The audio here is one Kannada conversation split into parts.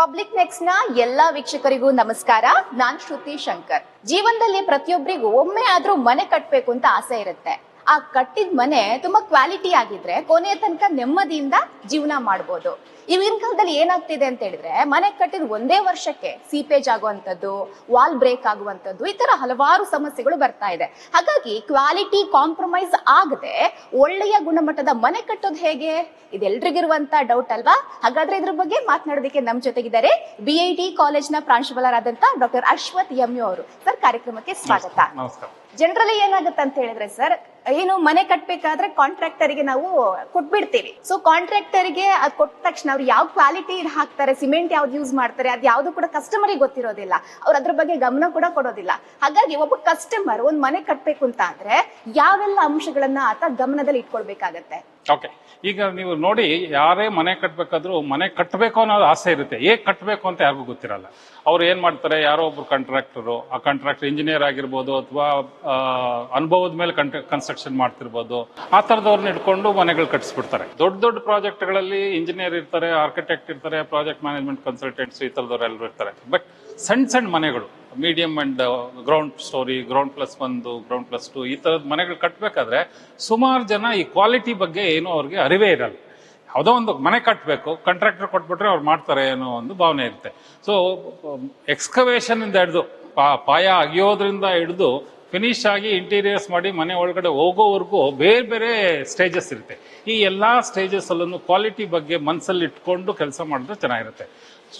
ಪಬ್ಲಿಕ್ ನೆಕ್ಸ್ಟ್ನ ಎಲ್ಲಾ ವೀಕ್ಷಕರಿಗೂ ನಮಸ್ಕಾರ. ನಾನ್ ಶ್ರುತಿ ಶಂಕರ್. ಜೀವನದಲ್ಲಿ ಪ್ರತಿಯೊಬ್ಬರಿಗೂ ಒಮ್ಮೆ ಆದ್ರೂ ಮನೆ ಕಟ್ಬೇಕು ಅಂತ ಆಸೆ ಇರುತ್ತೆ. ಆ ಕಟ್ಟಿದ ಮನೆ ತುಂಬಾ ಕ್ವಾಲಿಟಿ ಆಗಿದ್ರೆ ಕೊನೆಯ ತನಕ ನೆಮ್ಮದಿಯಿಂದ ಜೀವನ ಮಾಡ್ಬೋದು. ಈಗಿನ ಕಾಲದಲ್ಲಿ ಏನಾಗ್ತಿದೆ ಅಂತ ಹೇಳಿದ್ರೆ ಮನೆ ಕಟ್ಟಿದ ಒಂದೇ ವರ್ಷಕ್ಕೆ ಸೀಪೇಜ್ ಆಗುವಂಥದ್ದು ವಾಲ್ ಬ್ರೇಕ್ ಆಗುವಂಥದ್ದು ಈ ತರ ಹಲವಾರು ಸಮಸ್ಯೆಗಳು ಬರ್ತಾ ಇದೆ. ಹಾಗಾಗಿ ಕ್ವಾಲಿಟಿ ಕಾಂಪ್ರಮೈಸ್ ಆಗದೆ ಒಳ್ಳೆಯ ಗುಣಮಟ್ಟದ ಮನೆ ಕಟ್ಟೋದು ಹೇಗೆ? ಇದೆಲ್ರಿಗಿರುವಂತ ಡೌಟ್ ಅಲ್ವಾ? ಹಾಗಾದ್ರೆ ಇದ್ರ ಬಗ್ಗೆ ಮಾತನಾಡೋದಕ್ಕೆ ನಮ್ಮ ಜೊತೆಗಿದ್ದಾರೆ ಬಿ ಐ ಟಿ ಕಾಲೇಜ್ನ ಪ್ರಾಂಶುಪಾಲರಾದಂತ ಡಾಕ್ಟರ್ ಅಶ್ವಥ್ ಯಮ್ಯು ಅವರು. ಸರ್ ಕಾರ್ಯಕ್ರಮಕ್ಕೆ ಸ್ವಾಗತ. ನಮಸ್ಕಾರ. ಜನರಲಿ ಏನಾಗುತ್ತೆ ಅಂತ ಹೇಳಿದ್ರೆ ಸರ್ ಏನು ಮನೆ ಕಟ್ಬೇಕಾದ್ರೆ ಕಾಂಟ್ರಾಕ್ಟರ್ಗೆ ನಾವು ಕೊಟ್ಬಿಡ್ತೀವಿ. ಸೊ ಕಾಂಟ್ರಾಕ್ಟರ್ಗೆ ಅದ್ ಕೊಟ್ಟ ತಕ್ಷಣ ಅವ್ರು ಯಾವ ಕ್ವಾಲಿಟಿ ಹಾಕ್ತಾರೆ ಸಿಮೆಂಟ್ ಯಾವ್ದು ಯೂಸ್ ಮಾಡ್ತಾರೆ, ಅದು ಯಾವ್ದು ಕೂಡ ಕಸ್ಟಮರಿಗೆ ಗೊತ್ತಿರೋದಿಲ್ಲ. ಅವ್ರು ಅದ್ರ ಬಗ್ಗೆ ಗಮನ ಕೂಡ ಕೊಡೋದಿಲ್ಲ. ಹಾಗಾಗಿ ಒಬ್ಬ ಕಸ್ಟಮರ್ ಒಂದ್ ಮನೆ ಕಟ್ಬೇಕು ಅಂತ ಅಂದ್ರೆ ಯಾವೆಲ್ಲ ಅಂಶಗಳನ್ನ ಆತ ಗಮನದಲ್ಲಿ ಇಟ್ಕೊಳ್ಬೇಕಾಗತ್ತೆ ಓಕೆ ಈಗ ನೀವು ನೋಡಿ ಯಾರೇ ಮನೆ ಕಟ್ಟಬೇಕಾದ್ರೂ ಮನೆ ಕಟ್ಟಬೇಕು ಅನ್ನೋದು ಆಸೆ ಇರುತ್ತೆ. ಹೇಗೆ ಕಟ್ಟಬೇಕು ಅಂತ ಯಾರಿಗೂ ಗೊತ್ತಿರಲ್ಲ. ಅವ್ರು ಏನು ಮಾಡ್ತಾರೆ? ಯಾರೋ ಒಬ್ರು ಕಾಂಟ್ರಾಕ್ಟರು ಆ ಕಾಂಟ್ರಾಕ್ಟರ್ ಇಂಜಿನಿಯರ್ ಆಗಿರ್ಬೋದು ಅಥವಾ ಅನುಭವದ ಮೇಲೆ ಕನ್ಸ್ಟ್ರಕ್ಷನ್ ಮಾಡ್ತಿರ್ಬೋದು. ಆ ಥರದವ್ರನ್ನ ಇಟ್ಕೊಂಡು ಮನೆಗಳು ಕಟ್ಟಿಸ್ಬಿಡ್ತಾರೆ ದೊಡ್ಡ ದೊಡ್ಡ ಪ್ರಾಜೆಕ್ಟ್ಗಳಲ್ಲಿ ಇಂಜಿನಿಯರ್ ಇರ್ತಾರೆ ಆರ್ಕಿಟೆಕ್ಟ್ ಇರ್ತಾರೆ ಪ್ರಾಜೆಕ್ಟ್ ಮ್ಯಾನೇಜ್ಮೆಂಟ್ ಕನ್ಸಲ್ಟೆಂಟ್ಸ್ ಈ ಥರದವ್ರು ಎಲ್ಲರೂ ಇರ್ತಾರೆ. ಬಟ್ ಸಣ್ಣ ಸಣ್ಣ ಮನೆಗಳು. Medium and ground storey ground plus ಒಂದು ಗ್ರೌಂಡ್ ಪ್ಲಸ್ ಟು ಈ ಥರದ ಮನೆಗಳು ಕಟ್ಟಬೇಕಾದ್ರೆ ಸುಮಾರು ಜನ ಈ ಕ್ವಾಲಿಟಿ ಬಗ್ಗೆ ಏನೂ ಅವ್ರಿಗೆ ಅರಿವೇ ಇರಲ್ಲ. ಯಾವುದೋ ಒಂದು ಮನೆ ಕಟ್ಟಬೇಕು ಕಾಂಟ್ರಾಕ್ಟರ್ ಕೊಟ್ಬಿಟ್ರೆ ಅವ್ರು ಮಾಡ್ತಾರೆ ಅನ್ನೋ ಒಂದು ಭಾವನೆ ಇರುತ್ತೆ. ಸೊ ಎಕ್ಸ್ಕವೇಷನ್ ಇಂದ ಹಿಡಿದು ಪಾಯ ಅಗಿಯೋದ್ರಿಂದ ಹಿಡಿದು ಫಿನಿಶ್ ಆಗಿ ಇಂಟೀರಿಯರ್ಸ್ ಮಾಡಿ ಮನೆ ಒಳಗಡೆ ಹೋಗೋವರೆಗೂ ಬೇರೆ ಬೇರೆ ಸ್ಟೇಜಸ್ ಇರುತ್ತೆ. ಈ ಎಲ್ಲ ಸ್ಟೇಜಸ್ಸಲ್ಲೂ ಕ್ವಾಲಿಟಿ ಬಗ್ಗೆ ಮನಸ್ಸಲ್ಲಿ ಇಟ್ಕೊಂಡು ಕೆಲಸ ಮಾಡಿದ್ರೆ ಚೆನ್ನಾಗಿರುತ್ತೆ.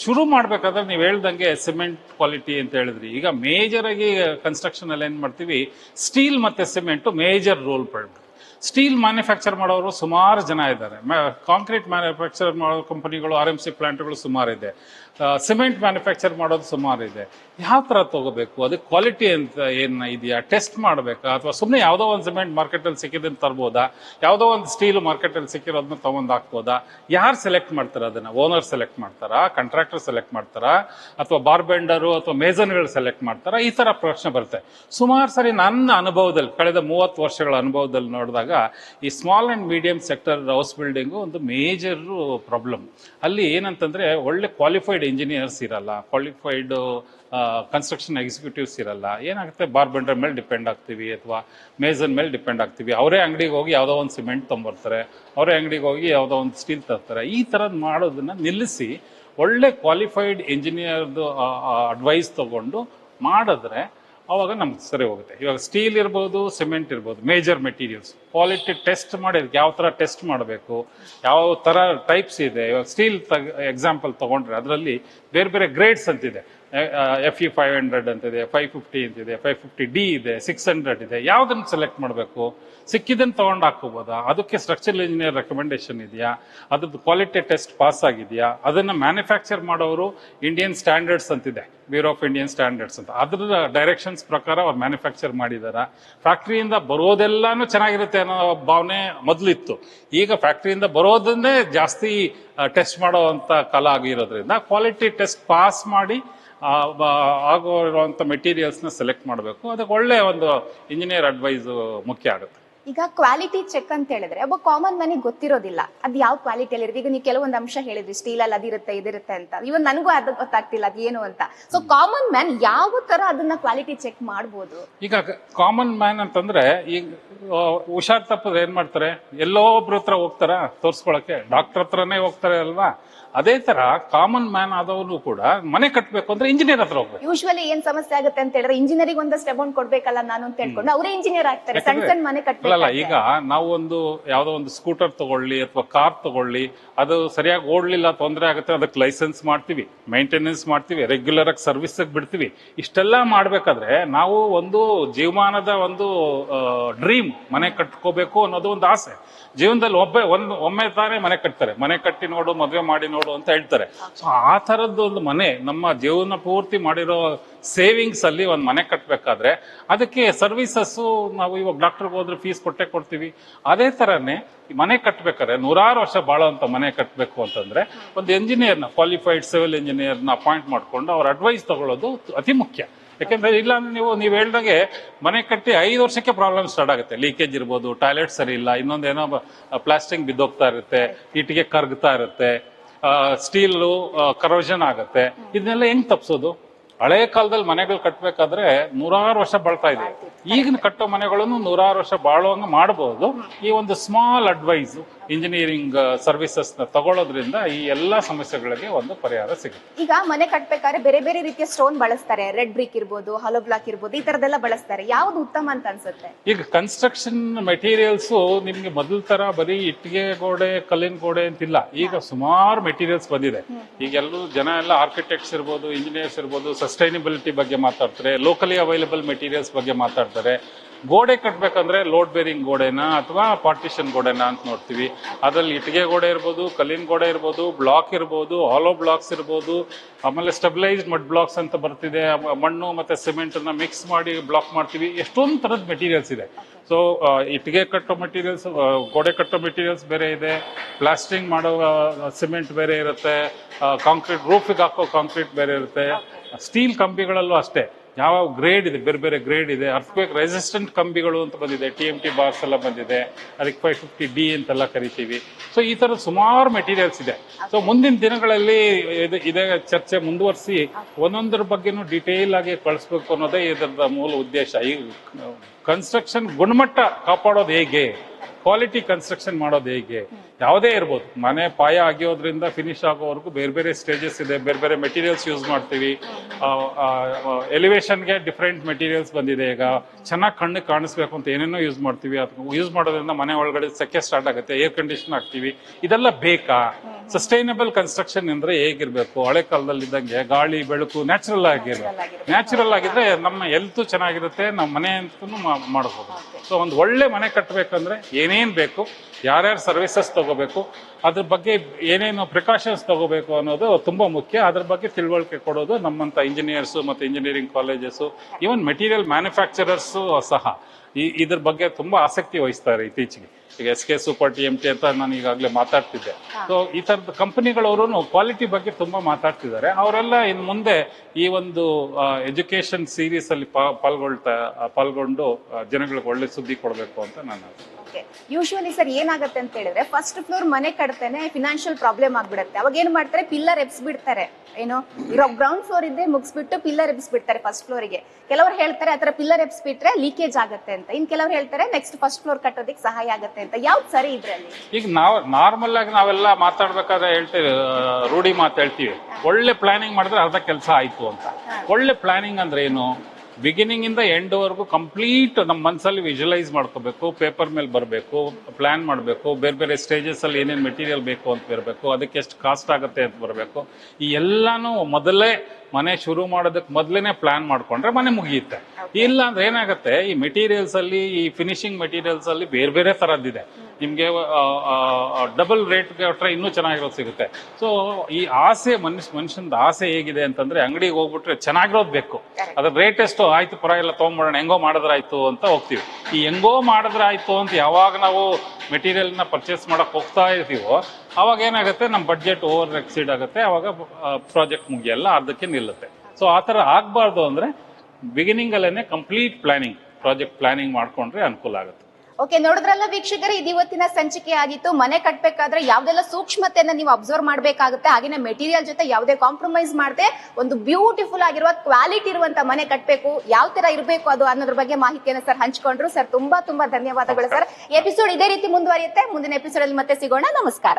ಶುರು ಮಾಡಬೇಕಾದ್ರೆ ನೀವು ಹೇಳ್ದಂಗೆ ಸಿಮೆಂಟ್ ಕ್ವಾಲಿಟಿ ಅಂತ ಹೇಳಿದ್ರಿ. ಈಗ ಮೇಜರ್ ಆಗಿ ಕನ್ಸ್ಟ್ರಕ್ಷನ್ ಅಲ್ಲಿ ಏನ್ ಮಾಡ್ತೀವಿ? ಸ್ಟೀಲ್ ಮತ್ತೆ ಸಿಮೆಂಟ್ ಮೇಜರ್ ರೋಲ್ ಪಡ್ ಸ್ಟೀಲ್ ಮ್ಯಾನುಫ್ಯಾಕ್ಚರ್ ಮಾಡೋರು ಸುಮಾರು ಜನ ಇದ್ದಾರೆ. ಕಾಂಕ್ರೀಟ್ ಮ್ಯಾನುಫ್ಯಾಕ್ಚರ್ ಮಾಡೋ ಕಂಪನಿಗಳು ಆರ್ ಎಂ ಸಿ ಪ್ಲಾಂಟ್ಗಳು ಸುಮಾರು ಇದೆ. ಸಿಮೆಂಟ್ ಮ್ಯಾನುಫ್ಯಾಕ್ಚರ್ ಮಾಡೋದು ಸುಮಾರು ಇದೆ. ಯಾವ ಥರ ತಗೋಬೇಕು? ಅದಕ್ಕೆ ಕ್ವಾಲಿಟಿ ಅಂತ ಏನು ಇದೆಯಾ? ಟೆಸ್ಟ್ ಮಾಡಬೇಕಾ? ಅಥವಾ ಸುಮ್ಮನೆ ಯಾವುದೋ ಒಂದು ಸಿಮೆಂಟ್ ಮಾರ್ಕೆಟಲ್ಲಿ ಸಿಕ್ಕಿದ್ದನ್ನು ತರ್ಬೋದಾ? ಯಾವುದೋ ಒಂದು ಸ್ಟೀಲ್ ಮಾರ್ಕೆಟಲ್ಲಿ ಸಿಕ್ಕಿರೋದನ್ನ ತೊಗೊಂಡು ಹಾಕ್ಬೋದಾ? ಯಾರು ಸೆಲೆಕ್ಟ್ ಮಾಡ್ತಾರೆ ಅದನ್ನು? ಓನರ್ ಸೆಲೆಕ್ಟ್ ಮಾಡ್ತಾರಾ? ಕಾಂಟ್ರಾಕ್ಟರ್ ಸೆಲೆಕ್ಟ್ ಮಾಡ್ತಾರಾ? ಅಥವಾ ಬಾರ್ಬೆಂಡರು ಅಥವಾ ಮೇಜನ್ಗಳು ಸೆಲೆಕ್ಟ್ ಮಾಡ್ತಾರಾ? ಈ ಥರ ಪ್ರಶ್ನೆ ಬರುತ್ತೆ. ಸುಮಾರು ಸರಿ ನನ್ನ ಅನುಭವದಲ್ಲಿ, ಕಳೆದ ಮೂವತ್ತು ವರ್ಷಗಳ ಅನುಭವದಲ್ಲಿ ನೋಡಿದಾಗ ಈ small and medium sector house building ಒಂದು ಮೇಜರ್ ಪ್ರಾಬ್ಲಮ್ ಅಲ್ಲಿ ಏನಂತಂದ್ರೆ ಒಳ್ಳೆ ಕ್ವಾಲಿಫೈಡ್ ಇಂಜಿನಿಯರ್ಸ್ ಇರಲ್ಲ ಕ್ವಾಲಿಫೈಡ್ ಕನ್ಸ್ಟ್ರಕ್ಷನ್ ಎಕ್ಸಿಕ್ಯೂಟಿವ್ಸ್ ಇರಲ್ಲ. ಏನಾಗುತ್ತೆ? ಬಾರ್ಬೆಂಡರ್ ಮೇಲೆ ಡಿಪೆಂಡ್ ಆಗ್ತೀವಿ ಅಥವಾ ಮೇಸನ್ ಮೇಲೆ ಡಿಪೆಂಡ್ ಆಗ್ತೀವಿ. ಅವರೇ ಅಂಗಡಿಗೆ ಹೋಗಿ ಯಾವುದೋ ಒಂದು ಸಿಮೆಂಟ್ ತೊಗೊಂಬರ್ತಾರೆ ಅವರೇ ಅಂಗಡಿಗೆ ಹೋಗಿ ಯಾವುದೋ ಒಂದು ಸ್ಟೀಲ್ ತರ್ತಾರೆ. ಈ ಥರದ್ದು ಮಾಡೋದನ್ನ ನಿಲ್ಲಿಸಿ ಒಳ್ಳೆ ಕ್ವಾಲಿಫೈಡ್ ಇಂಜಿನಿಯರ್ದು ಅಡ್ವೈಸ್ ತಗೊಂಡು ಮಾಡಿದ್ರೆ ಅವಾಗ ನಮ್ಗೆ ಸರಿ ಹೋಗುತ್ತೆ. ಇವಾಗ ಸ್ಟೀಲ್ ಇರ್ಬೋದು ಸಿಮೆಂಟ್ ಇರ್ಬೋದು ಮೇಜರ್ ಮೆಟೀರಿಯಲ್ಸ್ ಕ್ವಾಲಿಟಿ ಟೆಸ್ಟ್ ಮಾಡಿ ಅದಕ್ಕೆ ಯಾವ ಥರ ಟೆಸ್ಟ್ ಮಾಡಬೇಕು, ಯಾವ ಥರ ಟೈಪ್ಸ್ ಇದೆ. ಇವಾಗ ಸ್ಟೀಲ್ ತಗ ಎಕ್ಸಾಂಪಲ್ ತೊಗೊಂಡ್ರೆ ಅದರಲ್ಲಿ ಬೇರೆ ಬೇರೆ ಗ್ರೇಡ್ಸ್ ಅಂತಿದೆ. ಎಫ್ ಇ ಫೈವ್ ಹಂಡ್ರೆಡ್ ಅಂತಿದೆ ಫೈವ್ ಫಿಫ್ಟಿ ಅಂತಿದೆ ಫೈವ್ ಫಿಫ್ಟಿ ಡಿ ಇದೆ ಸಿಕ್ಸ್ ಹಂಡ್ರೆಡ್ ಇದೆ. ಯಾವುದನ್ನು ಸೆಲೆಕ್ಟ್ ಮಾಡಬೇಕು? ಸಿಕ್ಕಿದ್ದನ್ನು ತೊಗೊಂಡು ಹಾಕೋಬೋದಾ ಅದಕ್ಕೆ ಸ್ಟ್ರಕ್ಚರಲ್ ಇಂಜಿನಿಯರ್ ರೆಕಮೆಂಡೇಶನ್ ಇದೆಯಾ? ಅದ್ರದ್ದು ಕ್ವಾಲಿಟಿ ಟೆಸ್ಟ್ ಪಾಸ್ ಆಗಿದೆಯಾ? ಅದನ್ನು ಮ್ಯಾನುಫ್ಯಾಕ್ಚರ್ ಮಾಡೋರು ಇಂಡಿಯನ್ ಸ್ಟ್ಯಾಂಡರ್ಡ್ಸ್ ಅಂತಿದೆ ಬ್ಯೂರೋ ಆಫ್ ಇಂಡಿಯನ್ ಸ್ಟ್ಯಾಂಡರ್ಡ್ಸ್ ಅಂತ. ಅದರ ಡೈರೆಕ್ಷನ್ಸ್ ಪ್ರಕಾರ ಅವ್ರು ಮ್ಯಾನುಫ್ಯಾಕ್ಚರ್ ಮಾಡಿದಾರ. ಫ್ಯಾಕ್ಟ್ರಿಯಿಂದ ಬರೋದೆಲ್ಲಾನು ಚೆನ್ನಾಗಿರುತ್ತೆ ಅನ್ನೋ ಭಾವನೆ ಮೊದಲಿತ್ತು. ಈಗ ಫ್ಯಾಕ್ಟ್ರಿಯಿಂದ ಬರೋದನ್ನೇ ಜಾಸ್ತಿ ಟೆಸ್ಟ್ ಮಾಡೋ ಅಂತ ಕಾಲ ಆಗಿರೋದ್ರಿಂದ ಕ್ವಾಲಿಟಿ ಟೆಸ್ಟ್ ಪಾಸ್ ಮಾಡಿ ಆಗೋ ಇರುವಂಥ ಮೆಟೀರಿಯಲ್ಸ್ನ ಸೆಲೆಕ್ಟ್ ಮಾಡಬೇಕು. ಅದಕ್ಕೆ ಒಳ್ಳೆ ಒಂದು ಇಂಜಿನಿಯರ್ ಅಡ್ವೈಸ್ ಮುಖ್ಯ ಆಗುತ್ತೆ. ಈಗ ಕ್ವಾಲಿಟಿ ಚೆಕ್ ಅಂತ ಹೇಳಿದ್ರೆ ಒಬ್ಬ ಕಾಮನ್ ಮನಿಗೆ ಗೊತ್ತಿರೋದಿಲ್ಲ. ಅದು ಯಾವ ಕ್ವಾಲಿಟಿಯಲ್ಲಿ ಇರುತ್ತೆ ಈಗ ನೀವು ಕೆಲವೊಂದು ಅಂಶ ಹೇಳಿದ್ರಿ ಸ್ಟೀಲ್ ಅಲ್ಲಿ ಅದಿರುತ್ತೆ ಇದಿರುತ್ತೆ ಅಂತ. ಇವನ್ ನನಗೂ ಅದು ಗೊತ್ತಾಗ್ತಿಲ್ಲ ಅದು ಏನು ಅಂತ. ಸೊ ಕಾಮನ್ ಮ್ಯಾನ್ ಯಾವ ತರ ಅದನ್ನ ಕ್ವಾಲಿಟಿ ಚೆಕ್ ಮಾಡ್ಬೋದು? ಈಗ ಕಾಮನ್ ಮ್ಯಾನ್ ಅಂತಂದ್ರೆ ಈಗ ಹುಷಾರ್ ತಪ್ಪದ ಏನ್ ಮಾಡ್ತಾರೆ? ಎಲ್ಲೋ ಒಬ್ರ ಹತ್ರ ಹೋಗ್ತಾರ? ತೋರ್ಸ್ಕೊಳಕ್ಕೆ. ಡಾಕ್ಟರ್ ಹತ್ರನೇ ಹೋಗ್ತಾರೆ ಅಲ್ವಾ? ಅದೇ ತರ ಕಾಮನ್ ಮ್ಯಾನ್ ಆದವನು ಕೂಡ ಮನೆ ಕಟ್ಟಬೇಕು ಅಂದ್ರೆ ಇಂಜಿನಿಯರ್ ಹತ್ರ ಹೋಗ್ಬೇಕು. ಯೂಶ್ವಲಿ ಏನ್ ಸಮಸ್ಯೆ ಆಗುತ್ತೆ ಅಂತ ಹೇಳಿದ್ರೆ ಇಂಜಿನಿಯರಿಂಗ್ ಒಂದಷ್ಟು ಅಮೌಂಟ್ ಕೊಡ್ಬೇಕಲ್ಲ ನಾನು ಅಂತ ಹೇಳ್ಕೊಂಡು ಅವರೇ ಇಂಜಿನಿಯರ್ ಆಗ್ತಾರೆ. ಸಣ್ಣ ಸಣ್ಣ ಮನೆ ಅಲ್ಲಲ್ಲ ಕಟ್ಟಬೇಕು ಈಗ ನಾವು ಒಂದು ಯಾವ್ದೋ ಒಂದು ಸ್ಕೂಟರ್ ತಗೊಳ್ಳಿ ಅಥವಾ ಕಾರ್ ತಗೊಳ್ಳಿ ಅದು ಸರಿಯಾಗಿ ಓಡ್ಲಿಲ್ಲ ತೊಂದರೆ ಆಗುತ್ತೆ ಅದಕ್ಕೆ ಲೈಸೆನ್ಸ್ ಮಾಡ್ತೀವಿ ಮೇಂಟೆನೆನ್ಸ್ ಮಾಡ್ತೀವಿ ರೆಗ್ಯುಲರ್ ಆಗಿ ಸರ್ವಿಸ್ ಬಿಡ್ತೀವಿ. ಇಷ್ಟೆಲ್ಲ ಮಾಡ್ಬೇಕಾದ್ರೆ ನಾವು ಒಂದು ಜೀವಮಾನದ ಒಂದು ಡ್ರೀಮ್ ಮನೆ ಕಟ್ಕೋಬೇಕು ಅನ್ನೋದು ಒಂದು ಆಸೆ. ಜೀವನದಲ್ಲಿ ಒಬ್ಬ ಒಂದ್ ಒಮ್ಮೆ ತಾನೇ ಮನೆ ಕಟ್ತಾರೆ. ಮನೆ ಕಟ್ಟಿ ನೋಡು ಮದುವೆ ಮಾಡಿ ನೋಡು ಅಂತ ಹೇಳ್ತಾರೆ. ಸೊ ಆ ಥರದ್ದು ಒಂದು ಮನೆ ನಮ್ಮ ಜೀವನ ಪೂರ್ತಿ ಮಾಡಿರೋ ಸೇವಿಂಗ್ಸ್ ಅಲ್ಲಿ ಒಂದು ಮನೆ ಕಟ್ಟಬೇಕಾದ್ರೆ ಅದಕ್ಕೆ ಸರ್ವಿಸಸ್ಸು ನಾವು ಇವಾಗ ಡಾಕ್ಟರ್ಗೆ ಹೋದ್ರೆ ಫೀಸ್ ಕೊಟ್ಟೆ ಕೊಡ್ತೀವಿ. ಅದೇ ಥರನೇ ಮನೆ ಕಟ್ಟಬೇಕಾದ್ರೆ ನೂರಾರು ವರ್ಷ ಬಾಳೋಂಥ ಮನೆ ಕಟ್ಟಬೇಕು ಅಂತಂದ್ರೆ ಒಂದು ಇಂಜಿನಿಯರ್ನ ಕ್ವಾಲಿಫೈಡ್ ಸಿವಿಲ್ ಇಂಜಿನಿಯರ್ನ ಅಪಾಯಿಂಟ್ ಮಾಡ್ಕೊಂಡು ಅವ್ರ ಅಡ್ವೈಸ್ ತಗೊಳ್ಳೋದು ಅತಿ ಮುಖ್ಯ. ಯಾಕೆಂದ್ರೆ ಇಲ್ಲ ನೀವು ನೀವು ಹೇಳ್ದಾಗೆ ಮನೆ ಕಟ್ಟಿ ಐದು ವರ್ಷಕ್ಕೆ ಪ್ರಾಬ್ಲಮ್ ಸ್ಟಾರ್ಟ್ ಆಗುತ್ತೆ. ಲೀಕೇಜ್ ಇರ್ಬೋದು ಟಾಯ್ಲೆಟ್ ಸರಿ ಇಲ್ಲ ಇನ್ನೊಂದೇನೋ ಪ್ಲಾಸ್ಟಿಂಗ್ ಬಿದ್ದೋಗ್ತಾ ಇರುತ್ತೆ ಇಟ್ಟಿಗೆ ಕರ್ಗ್ತಾ ಇರುತ್ತೆ ಸ್ಟೀಲು ಕರೋಷನ್ ಆಗುತ್ತೆ. ಇದನ್ನೆಲ್ಲ ಹೆಂಗ್ ತಪ್ಸೋದು? ಹಳೆ ಕಾಲದಲ್ಲಿ ಮನೆಗಳು ಕಟ್ಟಬೇಕಾದ್ರೆ ನೂರಾರು ವರ್ಷ ಬಾಳ್ತಾ ಇದೆ. ಈಗಿನ ಕಟ್ಟೋ ಮನೆಗಳನ್ನು ನೂರಾರು ವರ್ಷ ಬಾಳುವಂಗೆ ಮಾಡಬಹುದು. ಈ ಒಂದು ಸ್ಮಾಲ್ ಅಡ್ವೈಸ್ ಇಂಜಿನಿಯರಿಂಗ್ ಸರ್ವಿಸಸ್ನ ತಗೊಳ್ಳೋದ್ರಿಂದ ಈ ಎಲ್ಲಾ ಸಮಸ್ಯೆಗಳಿಗೆ ಒಂದು ಪರಿಹಾರ ಸಿಗುತ್ತೆ. ಈಗ ಮನೆ ಕಟ್ಟಬೇಕಾದ್ರೆ ಬೇರೆ ಬೇರೆ ರೀತಿಯ ಸ್ಟೋನ್ ಬಳಸ್ತಾರೆ. ರೆಡ್ ಬ್ರಿಕ್ ಇರ್ಬೋದು ಹಲೋ ಬ್ಲಾಕ್ ಇರ್ಬೋದು ಈ ತರದೆಲ್ಲ ಬಳಸ್ತಾರೆ. ಯಾವ್ದು ಉತ್ತಮ ಅಂತ ಅನ್ಸುತ್ತೆ? ಈಗ ಕನ್ಸ್ಟ್ರಕ್ಷನ್ ಮೆಟೀರಿಯಲ್ಸ್ ನಿಮ್ಗೆ ಮೊದಲ ತರ ಬರೀ ಇಟ್ಟಿಗೆ ಗೋಡೆ ಕಲ್ಲಿನ ಗೋಡೆ ಅಂತಿಲ್ಲ. ಈಗ ಸುಮಾರು ಮೆಟೀರಿಯಲ್ಸ್ ಬಂದಿದೆ. ಈಗ ಎಲ್ಲರೂ ಜನ ಎಲ್ಲ ಆರ್ಕಿಟೆಕ್ಟ್ಸ್ ಇರ್ಬೋದು ಇಂಜಿನಿಯರ್ಸ್ ಇರ್ಬೋದು ಸಸ್ಟೈನಬಿಲಿಟಿ ಬಗ್ಗೆ ಮಾತಾಡ್ತಾರೆ ಲೋಕಲಿ ಅವೈಲಬಲ್ ಮೆಟೀರಿಯಲ್ಸ್ ಬಗ್ಗೆ ಮಾತಾಡ್ತಾರೆ. ಗೋಡೆ ಕಟ್ಟಬೇಕಂದ್ರೆ ಲೋಡ್ ಬೇರಿಂಗ್ ಗೋಡೆನ ಅಥವಾ ಪಾರ್ಟಿಷನ್ ಗೋಡೆನ ಅಂತ ನೋಡ್ತೀವಿ. ಅದ್ರಲ್ಲಿ ಇಟ್ಟಿಗೆ ಗೋಡೆ ಇರ್ಬೋದು, ಕಲ್ಲಿನ ಗೋಡೆ ಇರ್ಬೋದು ಬ್ಲಾಕ್ ಇರ್ಬೋದು ಹಾಲೋ ಬ್ಲಾಕ್ಸ್ ಇರ್ಬೋದು, ಆಮೇಲೆ ಸ್ಟೆಬಿಲೈಸ್ಡ್ ಮಡ್ ಬ್ಲಾಕ್ಸ್ ಅಂತ ಬರ್ತಿದೆ. ಮಣ್ಣು ಮತ್ತೆ ಸಿಮೆಂಟ್ ಅನ್ನ ಮಿಕ್ಸ್ ಮಾಡಿ ಬ್ಲಾಕ್ ಮಾಡ್ತೀವಿ. ಎಷ್ಟೊಂದು ತರದ ಮೆಟೀರಿಯಲ್ಸ್ ಇದೆ. ಸೊ ಇಟ್ಟಿಗೆ ಕಟ್ಟೋ ಮೆಟೀರಿಯಲ್ಸ್ ಗೋಡೆ ಕಟ್ಟೋ ಮೆಟೀರಿಯಲ್ಸ್ ಬೇರೆ ಇದೆ. ಪ್ಲಾಸ್ಟಿಂಗ್ ಮಾಡೋ ಸಿಮೆಂಟ್ ಬೇರೆ ಇರುತ್ತೆ. ಕಾಂಕ್ರೀಟ್ ರೂಫಿಗೆ ಹಾಕೋ ಕಾಂಕ್ರೀಟ್ ಬೇರೆ ಇರುತ್ತೆ. ಸ್ಟೀಲ್ ಕಂಬಿಗಳಲ್ಲೂ ಅಷ್ಟೇ. ಯಾವ ಗ್ರೇಡ್ ಇದೆ? ಬೇರೆ ಬೇರೆ ಗ್ರೇಡ್ ಇದೆ. ಅರ್ಥಕ್ವೇಕ್ ರೆಸಿಸ್ಟೆಂಟ್ ಕಂಬಿಗಳು ಅಂತ ಬಂದಿದೆ. ಟಿ ಎಂ ಟಿ ಬಾರ್ಸ್ ಎಲ್ಲ ಬಂದಿದೆ. ಅದಕ್ಕೆ ಫೈವ್ ಫಿಫ್ಟಿ ಡಿ ಅಂತೆಲ್ಲ ಕರಿತೀವಿ. ಸೊ ಈ ಥರ ಸುಮಾರು ಮೆಟೀರಿಯಲ್ಸ್ ಇದೆ. ಸೊ ಮುಂದಿನ ದಿನಗಳಲ್ಲಿ ಇದು ಇದೇ ಚರ್ಚೆ ಮುಂದುವರಿಸಿ ಒಂದೊಂದರ ಬಗ್ಗೆನೂ ಡಿಟೇಲ್ ಆಗಿ ಕಳಿಸ್ಬೇಕು ಅನ್ನೋದೇ ಇದರ ಮೂಲ ಉದ್ದೇಶ. ಈ ಕನ್ಸ್ಟ್ರಕ್ಷನ್ ಗುಣಮಟ್ಟ ಕಾಪಾಡೋದು ಹೇಗೆ? ಕ್ವಾಲಿಟಿ ಕನ್ಸ್ಟ್ರಕ್ಷನ್ ಮಾಡೋದು ಹೇಗೆ? ಯಾವುದೇ ಇರ್ಬೋದು. ಮನೆ ಪಾಯ ಆಗಿಯೋದ್ರಿಂದ ಫಿನಿಶ್ ಆಗೋವರೆಗೂ ಬೇರೆ ಬೇರೆ ಸ್ಟೇಜಸ್ ಇದೆ. ಬೇರೆ ಬೇರೆ ಮೆಟೀರಿಯಲ್ಸ್ ಯೂಸ್ ಮಾಡ್ತೀವಿ. ಎಲಿವೇಶನ್ಗೆ ಡಿಫ್ರೆಂಟ್ ಮೆಟೀರಿಯಲ್ಸ್ ಬಂದಿದೆ ಈಗ. ಚೆನ್ನಾಗಿ ಕಣ್ಣು ಕಾಣಿಸ್ಬೇಕು ಅಂತ ಏನೇನೋ ಯೂಸ್ ಮಾಡ್ತೀವಿ. ಅದು ಯೂಸ್ ಮಾಡೋದ್ರಿಂದ ಮನೆ ಒಳಗಡೆ ಸೆಕೆ ಸ್ಟಾರ್ಟ್ ಆಗುತ್ತೆ. ಏರ್ ಕಂಡೀಷನ್ ಹಾಕ್ತೀವಿ. ಇದೆಲ್ಲ ಬೇಕಾ? ಸಸ್ಟೈನಬಲ್ ಕನ್ಸ್ಟ್ರಕ್ಷನ್ ಅಂದ್ರೆ ಹೇಗಿರ್ಬೇಕು? ಹಳೆ ಕಾಲದಲ್ಲಿ ಇದ್ದಂಗೆ ಗಾಳಿ ಬೆಳಕು ನ್ಯಾಚುರಲ್ ಆಗಿರ್ಬೇಕು. ನ್ಯಾಚುರಲ್ ಆಗಿದ್ರೆ ನಮ್ಮ ಹೆಲ್ತ್ ಚೆನ್ನಾಗಿರುತ್ತೆ ನಮ್ಮ ಮನೆ ಅಂತೂ ಮಾಡಬಹುದು ಸೊ ಒಂದು ಒಳ್ಳೆ ಮನೆ ಕಟ್ಟಬೇಕಂದ್ರೆ ಏನೇನು ಬೇಕು ಯಾರ್ಯಾರು ಸರ್ವಿಸಸ್ ತಗೋಬೇಕು ಅದ್ರ ಬಗ್ಗೆ ಏನೇನು ಪ್ರಿಕಾಷನ್ಸ್ ತಗೋಬೇಕು ಅನ್ನೋದು ತುಂಬಾ ಮುಖ್ಯ. ಅದ್ರ ಬಗ್ಗೆ ತಿಳುವಳಿಕೆ ಕೊಡೋದು ನಮ್ಮಂತ ಇಂಜಿನಿಯರ್ಸ್ ಮತ್ತೆ engineering colleges even material manufacturers ಸಹ. ಈ ಇದ್ರ ಬಗ್ಗೆ ತುಂಬಾ ಆಸಕ್ತಿ ವಹಿಸ್ತಾರೆ ಇತ್ತೀಚೆಗೆ. ಈಗ S K super T M T ಅಂತ ನಾನು ಈಗಾಗಲೇ ಮಾತಾಡ್ತಿದ್ದೆ. ಸೊ ಈ ತರದ ಕಂಪನಿಗಳವರು ಕ್ವಾಲಿಟಿ ಬಗ್ಗೆ ತುಂಬಾ ಮಾತಾಡ್ತಿದ್ದಾರೆ. ಅವರೆಲ್ಲ ಇನ್ನು ಮುಂದೆ ಈ ಒಂದು ಎಜುಕೇಶನ್ ಸೀರೀಸ್ ಅಲ್ಲಿ ಪಾ- ಪಾಲ್ಗೊಳ್ತಾ ಪಾಲ್ಗೊಂಡು ಜನಗಳಿಗೆ ಒಳ್ಳೆ ಸುದ್ದಿ ಕೊಡಬೇಕು ಅಂತ ನಾನು ಓಕೆ ಯೂಶುವಲಿ ಸರ್ ಏನಾಗುತ್ತೆ ಅಂತ ಹೇಳಿದ್ರೆ ಫಸ್ಟ್ ಫ್ಲೋರ್ ಮನೆ ಕಟ್ತೇನೆ ಫಿನಾನ್ಷಿಯಲ್ ಪ್ರಾಬ್ಲಮ್ ಆಗ್ಬಿಡುತ್ತೆ. ಅವಾಗ ಏನ್ ಮಾಡ್ತಾರೆ? ಪಿಲ್ಲರ್ ಎಬ್ಸ್ಬಿಡ್ತಾರೆ. ಏನು? ಇರೋ ಗ್ರೌಂಡ್ ಫ್ಲೋರ್ ಇದ್ದೇ ಮುಗಿಸ್ಬಿಟ್ಟು ಪಿಲ್ಲರ್ ಎಬ್ಸ್ಬಿಡ್ತಾರೆ ಫಸ್ಟ್ ಫ್ಲೋರಿಗೆ ಕೆಲವರು ಹೇಳ್ತಾರೆ ಆತರ ಪಿಲ್ಲರ್ ಎಬ್ಸ್ಬಿಟ್ರೆ ಲೀಕೇಜ್ ಆಗುತ್ತೆ ಅಂತ. ಇನ್ ಕೆಲವರು ಹೇಳ್ತಾರೆ ನೆಕ್ಸ್ಟ್ ಫಸ್ಟ್ ಫ್ಲೋರ್ ಕಟ್ಟೋದಕ್ಕೆ ಸಹಾಯ ಆಗುತ್ತೆ ಅಂತ. ಯಾವ್ದು ಸರಿ ಇದ್ರಲ್ಲಿ? ಈಗ ನಾವು ನಾರ್ಮಲ್ ಆಗಿ ನಾವೆಲ್ಲ ಮಾತಾಡ್ಬೇಕಾದ್ರೆ ಹೇಳ್ತೀವಿ ರೂಢಿ ಮಾತು ಹೇಳ್ತೀವಿ. ಒಳ್ಳೆ ಪ್ಲಾನಿಂಗ್ ಮಾಡಿದ್ರೆ ಅರ್ಧ ಕೆಲಸ ಆಯ್ತು ಅಂತ. ಒಳ್ಳೆ ಪ್ಲಾನಿಂಗ್ ಅಂದ್ರೆ ಏನು? ಬಿಗಿನಿಂಗ್ ಇಂದ ಎಂಡ್ ವರೆಗೂ ಕಂಪ್ಲೀಟ್ ನಮ್ಮ ಮನಸ್ಸಲ್ಲಿ ವಿಜುವಲೈಸ್ ಮಾಡ್ಕೋಬೇಕು ಪೇಪರ್ ಮೇಲೆ ಬರಬೇಕು ಪ್ಲಾನ್ ಮಾಡಬೇಕು ಬೇರೆ ಬೇರೆ ಸ್ಟೇಜಸ್ ಅಲ್ಲಿ ಏನೇನು ಮೆಟೀರಿಯಲ್ ಬೇಕು ಅಂತ ಬರಬೇಕು ಅದಕ್ಕೆ ಎಷ್ಟು ಕಾಸ್ಟ್ ಆಗುತ್ತೆ ಅಂತ ಬರಬೇಕು. ಈ ಎಲ್ಲಾನು ಮೊದಲೇ ಮನೆ ಶುರು ಮಾಡೋದಕ್ಕೆ ಮೊದಲೇ ಪ್ಲಾನ್ ಮಾಡ್ಕೊಂಡ್ರೆ ಮನೆ ಮುಗಿಯುತ್ತೆ. ಇಲ್ಲ ಅಂದ್ರೆ ಏನಾಗುತ್ತೆ ಈ ಮೆಟೀರಿಯಲ್ಸ್ ಅಲ್ಲಿ ಈ ಫಿನಿಶಿಂಗ್ ಮೆಟೀರಿಯಲ್ಸ್ ಅಲ್ಲಿ ಬೇರೆ ಬೇರೆ ತರದ್ದಿದೆ. ನಿಮ್ಗೆ ಡಬಲ್ ರೇಟ್ಗೆ ಹೊಟ್ರೆ ಇನ್ನೂ ಚೆನ್ನಾಗಿರೋದು ಸಿಗುತ್ತೆ. ಸೊ ಈ ಆಸೆ ಮನುಷ್ಯ ಮನುಷ್ಯನದ ಆಸೆ ಹೇಗಿದೆ ಅಂತಂದ್ರೆ ಅಂಗಡಿಗೆ ಹೋಗ್ಬಿಟ್ರೆ ಚೆನ್ನಾಗಿರೋದು ಬೇಕು. ಅದ್ರ ರೇಟ್ ಎಷ್ಟು ಆಯ್ತು ಪರವಾಗಿಲ್ಲ ಎಲ್ಲ ತೊಗೊಂಬಿಡೋಣ ಹೆಂಗೋ ಮಾಡಿದ್ರಾಯ್ತು ಅಂತ ಹೋಗ್ತೀವಿ. ಈ ಹೆಂಗೋ ಮಾಡಿದ್ರಾಯ್ತು ಅಂತ ಯಾವಾಗ ನಾವು ಮೆಟೀರಿಯಲ್ನ ಪರ್ಚೇಸ್ ಮಾಡಕ್ಕೆ ಹೋಗ್ತಾ ಇರ್ತೀವೋ ಅವಾಗ ಏನಾಗುತ್ತೆ ನಮ್ಮ ಬಡ್ಜೆಟ್ ಓವರ್ ಎಕ್ಸೀಡ್ ಆಗುತ್ತೆ ಅವಾಗ ಪ್ರಾಜೆಕ್ಟ್ ಮುಗಿಯಲ್ಲ ಅರ್ಧಕ್ಕೆ ನಿಲ್ಲುತ್ತೆ. ಸೊ ಆ ಥರ ಆಗಬಾರ್ದು ಅಂದರೆ ಬಿಗಿನಿಂಗಲ್ಲೇ ಕಂಪ್ಲೀಟ್ ಪ್ಲಾನಿಂಗ್ ಪ್ರಾಜೆಕ್ಟ್ ಪ್ಲಾನಿಂಗ್ ಮಾಡಿಕೊಂಡ್ರೆ ಅನುಕೂಲ ಆಗುತ್ತೆ. ಓಕೆ ನೋಡಿದ್ರಲ್ಲ ವೀಕ್ಷಕರೇ, ಇದು ಇವತ್ತಿನ ಸಂಚಿಕೆ ಆಗಿತ್ತು. ಮನೆ ಕಟ್ಟಬೇಕಾದ್ರೆ ಯಾವ್ದೆಲ್ಲ ಸೂಕ್ಷ್ಮತೆಯನ್ನ ನೀವು ಅಬ್ಸರ್ವ್ ಮಾಡಬೇಕಾಗುತ್ತೆ ಹಾಗೆ ಮೆಟೀರಿಯಲ್ ಜೊತೆ ಯಾವುದೇ ಕಾಂಪ್ರಮೈಸ್ ಮಾಡದೆ ಒಂದು ಬ್ಯೂಟಿಫುಲ್ ಆಗಿರುವ ಕ್ವಾಲಿಟಿ ಇರುವಂತ ಮನೆ ಕಟ್ಟಬೇಕು ಯಾವ ತರ ಇರಬೇಕು ಅದು ಅನ್ನೋದ್ರ ಬಗ್ಗೆ ಮಾಹಿತಿಯನ್ನು ಸರ್ ಹಂಚ್ಕೊಂಡ್ರು. ಸರ್ ತುಂಬಾ ತುಂಬಾ ಧನ್ಯವಾದಗಳು ಸರ್ ಎಪಿಸೋಡ್ ಇದೇ ರೀತಿ ಮುಂದುವರಿಯುತ್ತೆ. ಮುಂದಿನ ಎಪಿಸೋಡ್ ಅಲ್ಲಿ ಮತ್ತೆ ಸಿಗೋಣ. ನಮಸ್ಕಾರ.